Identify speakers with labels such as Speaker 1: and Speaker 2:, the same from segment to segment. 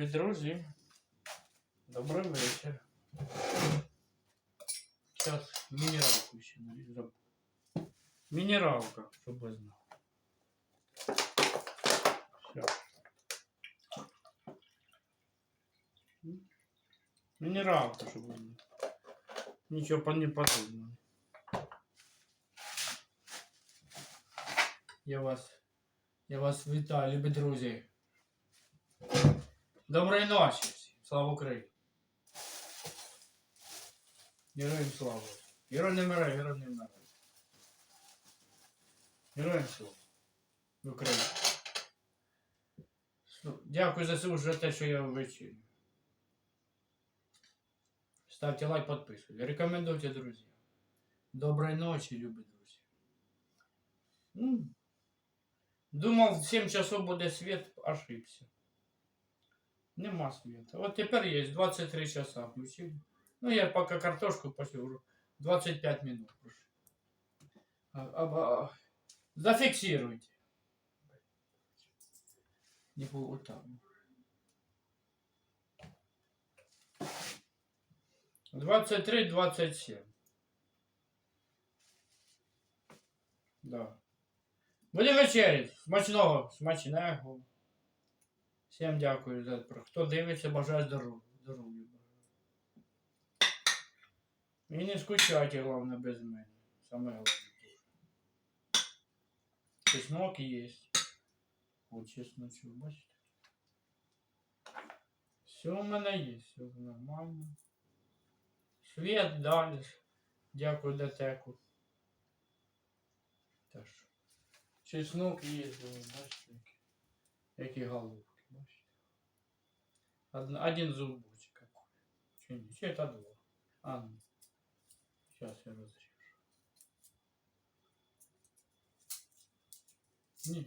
Speaker 1: Любі друзі, добрий вечір. Зараз мінералку ще нарізав. Мінералка, щоб ви знали. Все. Мінералка, щоб ви знали. Нічого по- не подобного. Я вас, я вас вітаю, любі друзі. Доброї ночі всім. Слава Україні. Героям слава. Герой не вмирає, герой не вмирає. Героям слава. Україні. Дякую за ЗСУ за те, що я ввечері. Ставте лайк, підписуйтесь. Рекомендуйте, друзі. Доброї ночі, любі друзі. М. Думав, в 7 часов буде світ, ошибся. Нема света. Вот теперь есть 23 часа включили. Ну, я пока картошку посижу. 25 минут прошу. А, а, а, зафиксируйте. Не вот так. 23-27. Да. Будемо вечерять. Смачного, смачного. Всім дякую за про- хто дивиться, бажаю здоров'я. здоров'я. І не скучайте, головне, без мене. Саме головне. Чеснок є. От чесночок, бачите? Все у мене є, все нормально. Світ далі. Дякую детеку. Так. Чеснок є, бачите, головки, бачите. Одна- один. Че, не, че это два? А, ну. Сейчас я разрежу. Не.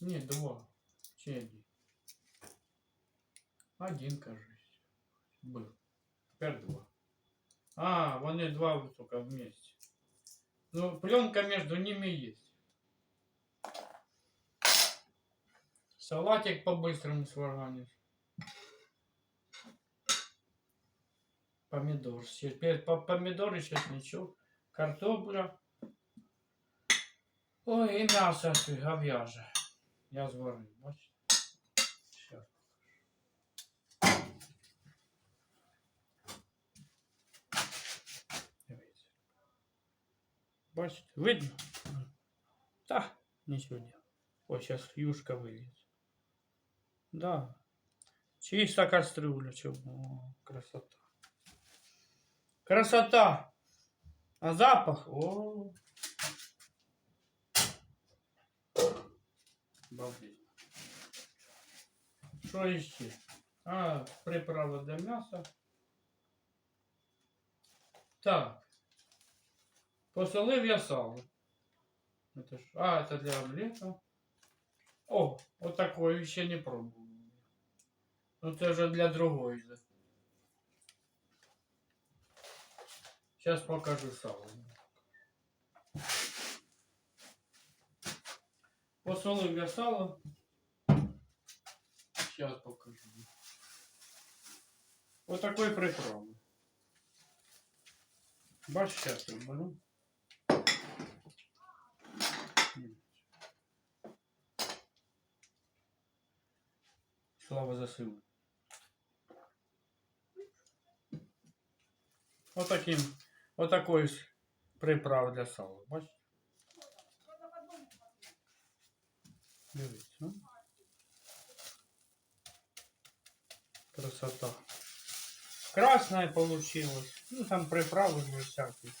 Speaker 1: Не, два. Че один? Один, кажись. Был. Теперь два. А, вони два вот только вместе. Ну, пленка между ними есть. Салатик по-быстрому сварганишь. Помидор. Теперь по помидоры сейчас ничего. Картопля. Ой, и мясо ты, говяже. Я зварю, бачите? Видно? Та, нічого не. Ой, сейчас юшка вылезет. Да. Чиста кастрюля, чего? Красота. Красота. А запах? О. Обалдеть. Що іще? А, приправа для м'яса. Так. Посолив я сало. Это ж... А, это для омлета. О, вот такое еще не пробовал. Ну це вже для другої. да. Сейчас покажу сало. Посолив я сало. Сейчас покажу. Вот такой приправы. Бач, сейчас я беру. Слава ЗСУ. Вот ось приправ для сала. Бачите? Дивіться. ну. Красота. Красная получилась. Ну там приправы же всякие.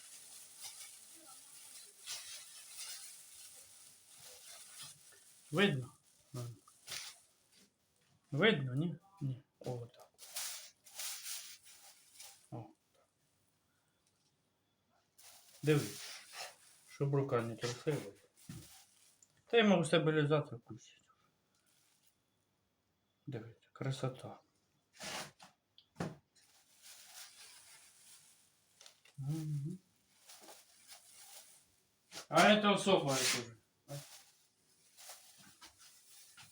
Speaker 1: Видно? Ладно. Видно, ні? Ні. О, так. О. Дивись, щоб рука не трусилась. Та я можу стабілізатор включити. Дивіться, красота. Мгм. А это особое тоже.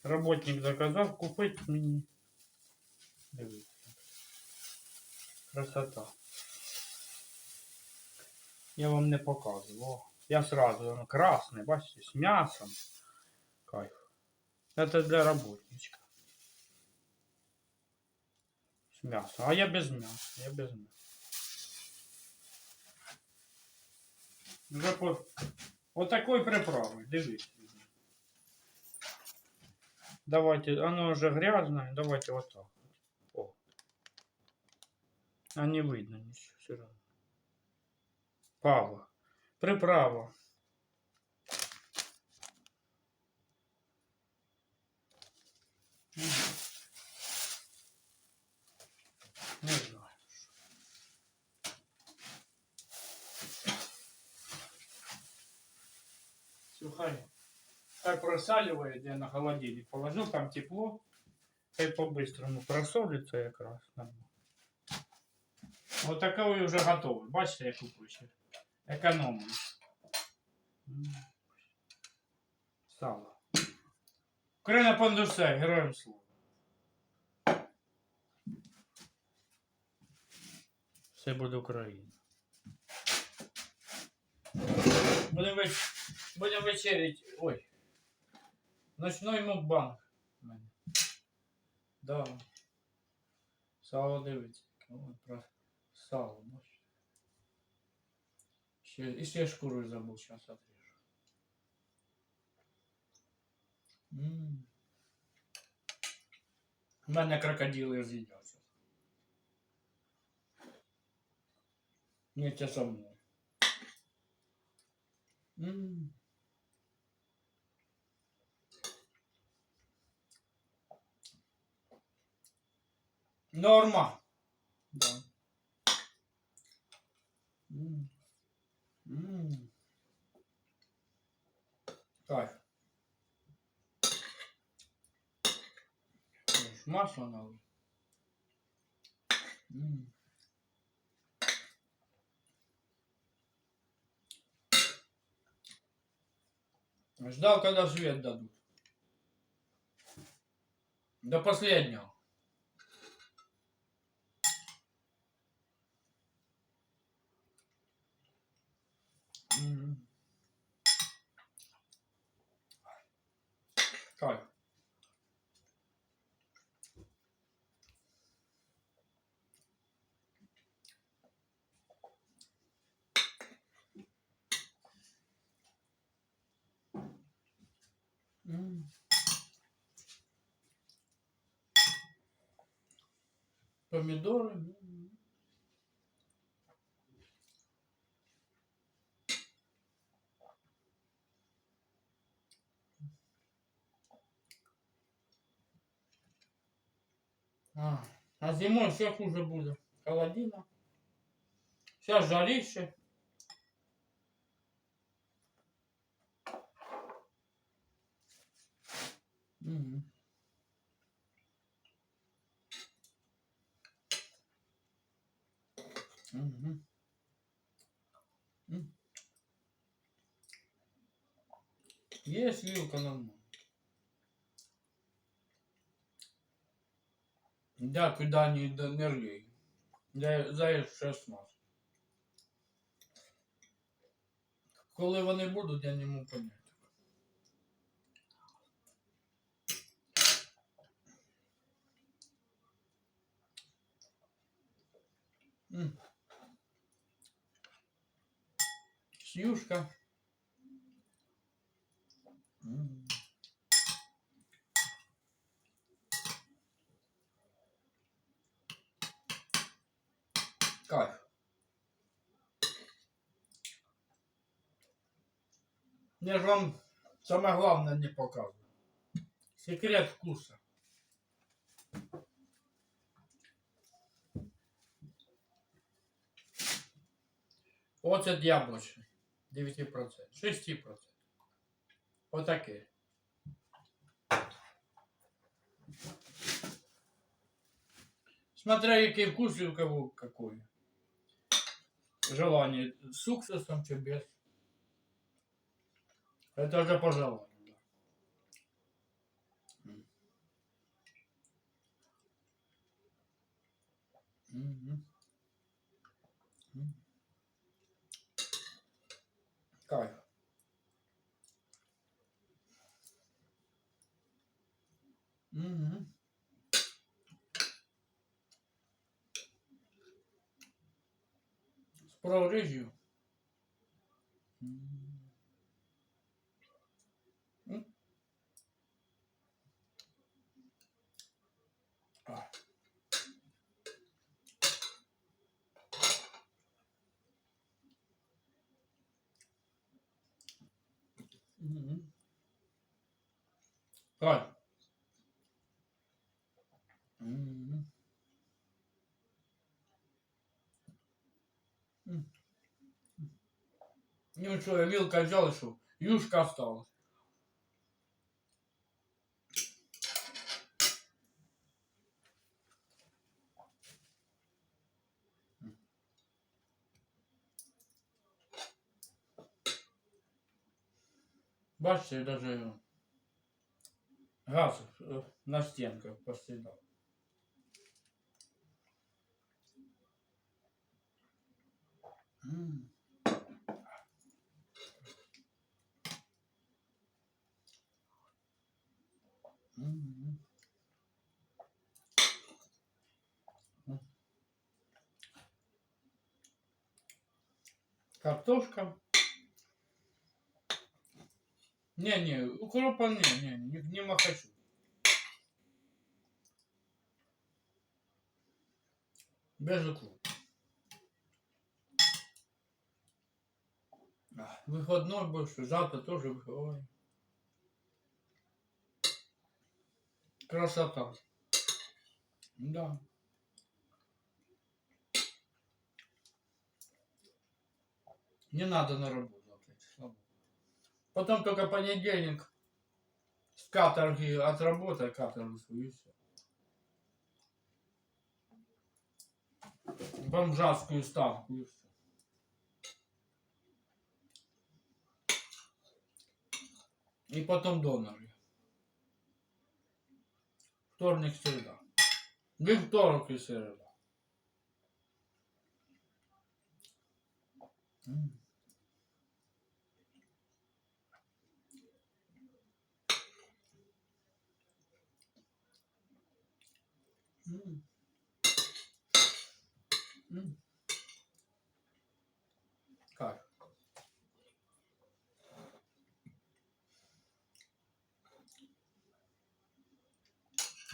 Speaker 1: Работник заказав купити мені. Дивіться. Красота. Я вам не показываю. О, я сразу, воно красне, бачите, з м'ясом. Кайф. Это для работничка. С мясом. А я без мяса. Я без мяса. Вже по... Вот такой приправой. Дивіться. Давайте, оно уже грязное. Давайте вот так. О. А не видно ничего все равно. Пава. Приправа. Просаливает, я на холодильник положил, там тепло. Хай по-быстрому просолится якраз. Вот такой уже готовий. Бачите, я купив ще. Економний. Сало. Україна Пандусе, героям слава. Все буде Україна. Будемо веч... Будем вечерять. Ой. Ночной мукбанг. у мене. Да. Сало дивиться. О, про сало, бачите. Ще, і ще шкуру забув, зараз отрежу. М. У мене крокодили з'їдять. Ні, це со мною. М. Норма. Да. М. М. Кайф. Ось Масло надо. М. Ждал, когда свет дадут. До последнего. М. Кайф. М. Помидоры. А, а зимой все хуже будет. Холодина. Сейчас жарище. Мгм. Мгм. М. Есть вилка нормально. Да, куда не до нервей. Я заєш 16. Коли вони будуть, я не можу поняти. М. Сьюшка. Кайф. Я ж вам самое главное не показываю. Секрет вкуса. Оцет яблочный. 9%, 6%. Отаке. Смотря який вкус и у кого какой. Желание с уксусом, чи без. Это уже пожалуй. Mm-hmm. Мгм. З прорежью. М. М. А. Мгм. Кайф. Мгм. М. Ну что, я вилкой взял, что юшка осталась. Бачите, я даже газ э, на стенках посъедал. М. Мгм. М. Картошка. Не-не, укропа не, не, не, не махачу. Без укропа. А, Выходной больше, завтра тоже выходной. Красота. Да. Не надо на работу. Потом только понедельник с каторги отработай каторгу свою. Бомжатскую ставку и все. И потом доноры. Вторник, среда. Вівторок і середа. М. М. М. Кайф.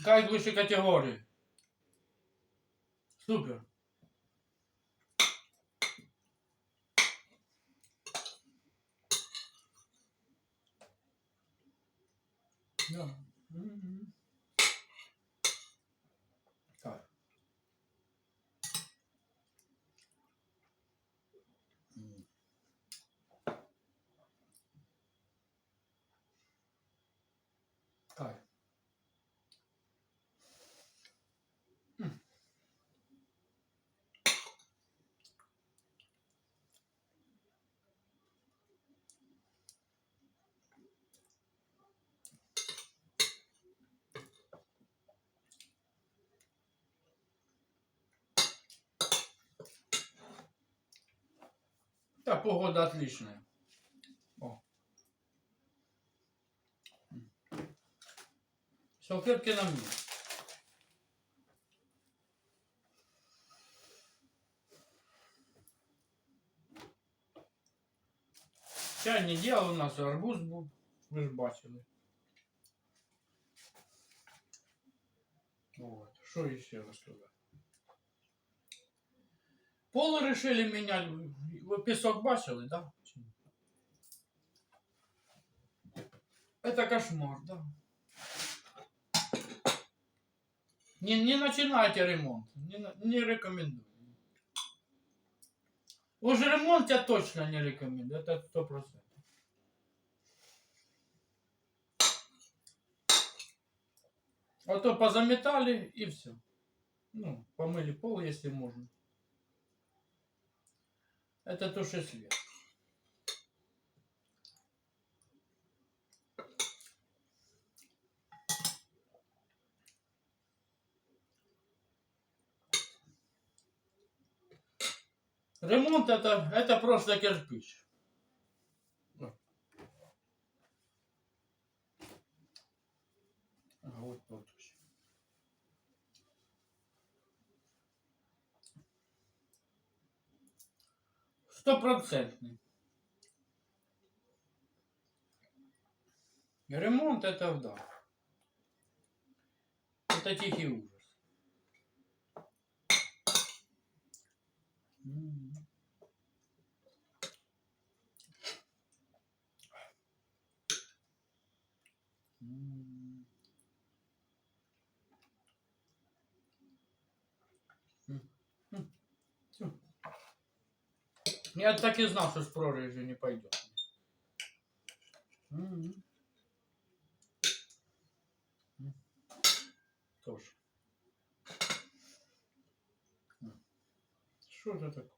Speaker 1: Кайф вищої категорії. Супер. Да. Мгм. Да, погода отличная. О. Салфетки на мне. Чай не делал, у нас арбуз був. Ви ж бачили. Вот. Что еще рассказать? Пол решили менять. Вы песок бачили, да? Это кошмар, да. Не, не начинайте ремонт. Не, не рекомендую. Уж ремонт я точно не рекомендую. Это сто процентов. А то позаметали и все. Ну, помыли пол, если можно. Это туши свет. Ремонт это, это просто кирпич. А вот вот еще. Стопроцентный. Ремонт это да. Это тихий ужас. М. Я так и знал, что с прорежью не пойдет. М. М. Тоже. М. Что это такое?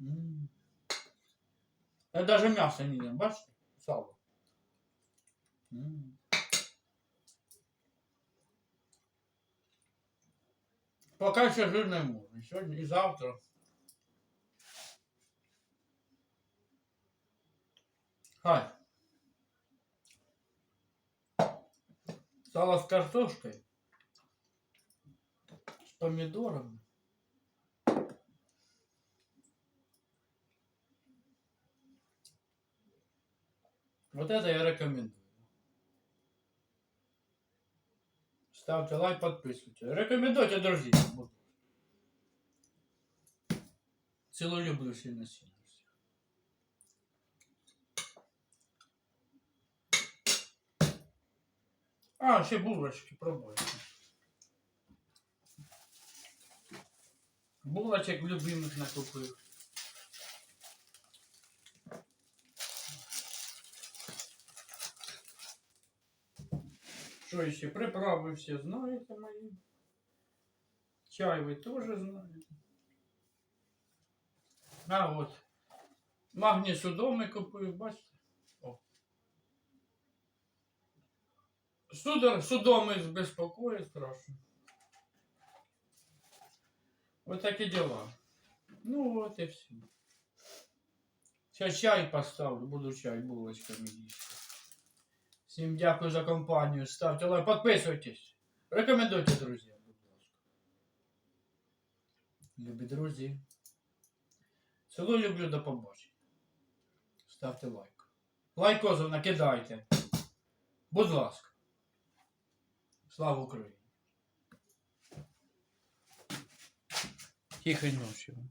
Speaker 1: М. Я даже мясо не ем, бачите? Сало. М. Пока еще жирное можно. Сегодня и завтра. Хай. Сало с картошкой. С помидорами. Вот это я рекомендую. Ставьте лайк, подписывайтесь. Рекомендуйте друзьям. будь ласка. Целую люблю сильно сильно. А, ще булочки пробуйте. Булочек любимых накупив. Що ще? Приправи всі знаєте мої. Чай ви теж знаєте. А от. Магні судоми купив, бачите? О. Судар, судоми безпокоїть страшно. Вот такі дела. Ну вот и все. Сейчас чай поставлю, буду чай булочками їсти. Всім дякую за компанію. Ставте лайк, підписуйтесь. Рекомендуйте, друзі. Любі друзі. Цілую люблю до побачення. Ставте лайк. Лайкозу накидайте. Будь ласка. Слава Україні. Тихої ночі вам.